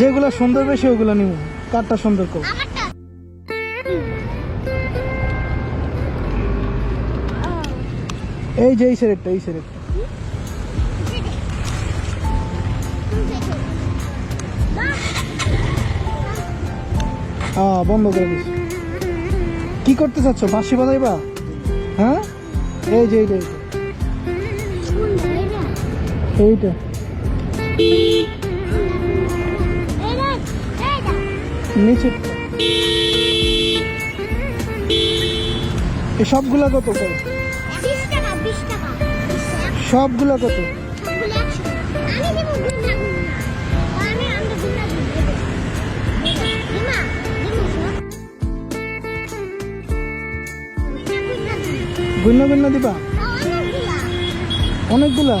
যেগুলো সুন্দর বেশি ওগুলো নিব। কারটা সুন্দর কর। আমারটা? এই যে এই সেরেটটা এই সেরেটটা হ্যাঁ বন্ধ করে দিস। কি করতে চাচ্ছ? বাঁশি বাজাইবা? হ্যাঁ? এই যে এইটা এইটা। এইটা নিচে। এই সবগুলা কত করে? সবগুলা কত? ভিন্ন ভিন্ন দিবা? অনেকগুলা।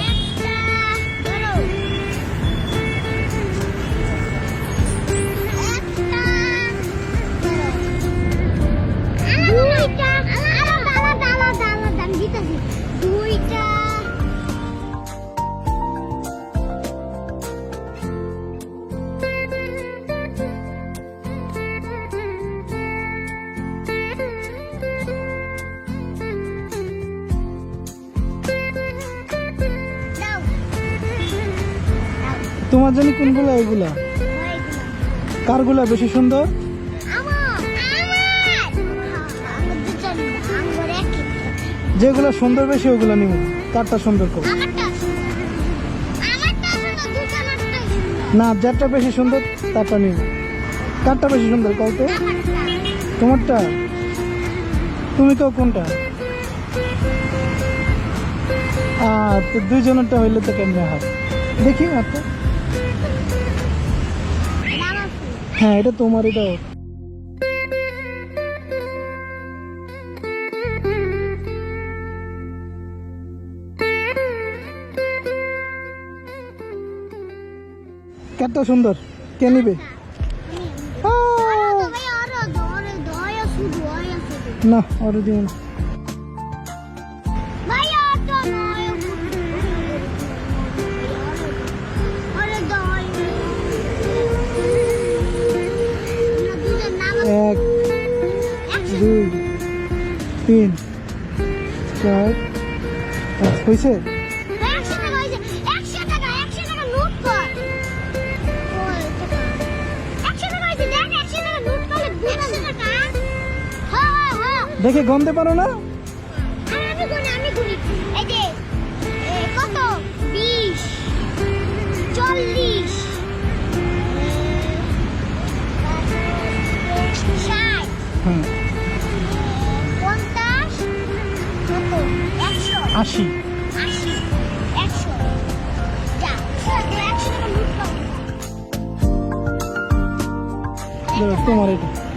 তোমার জানি কোনগুলা এগুলা? কারগুলা বেশি সুন্দর? যেগুলো সুন্দর বেশি, ওগুলো নিব কারটা সুন্দর কর। না, যারটা বেশি সুন্দর, তারটা নিব কারটা বেশি সুন্দর কত তোমারটা? তুমি তো কোনটা? আর তো দুইজনেরটা হইলে তো কেমনে হয়? দেখি একটা। হ্যাঁ এটা তোমার এটা। কারটা সুন্দর। কে নিবে? না ওরে দিব না। দুই তিন চার পাঁচ। হয়েছে? দেখে গন্ধে পারো না? কত? বিশ চল্লিশ আশি। তোমার এটা।